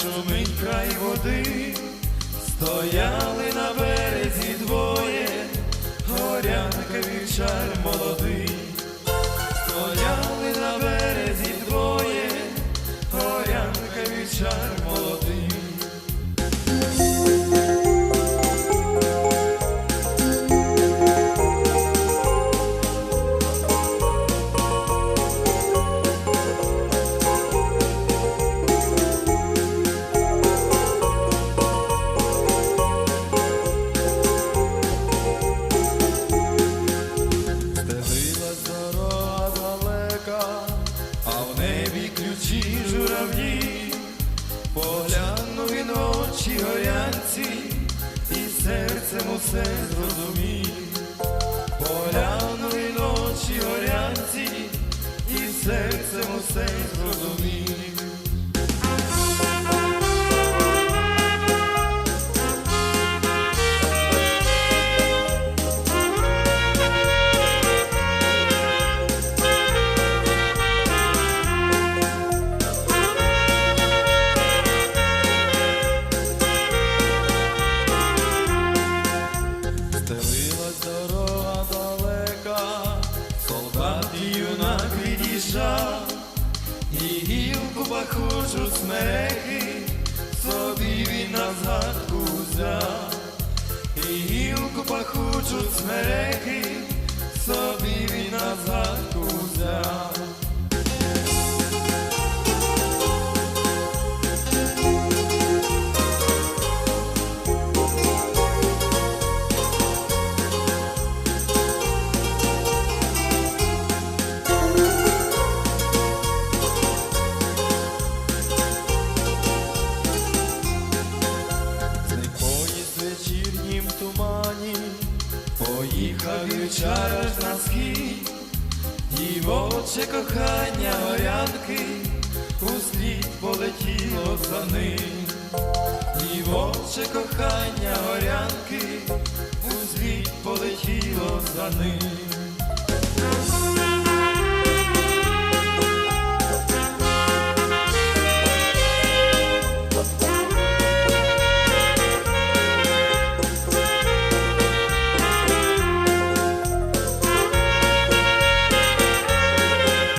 шумить край води, стояли горянка молодий, стояли на березі двоє, горянка вівчар серцем усе зрозумів, поглянув ночі горянці, і серцем усе зрозумів. Відійшов, і гілку пахучу смехи, собі він на згадку і гілку пахучу смерехи, поїхав вівчар аж на схід, очі кохання горянки, у слід полетіло за ним, і в очі кохання горянки, у слід полетіло за ним.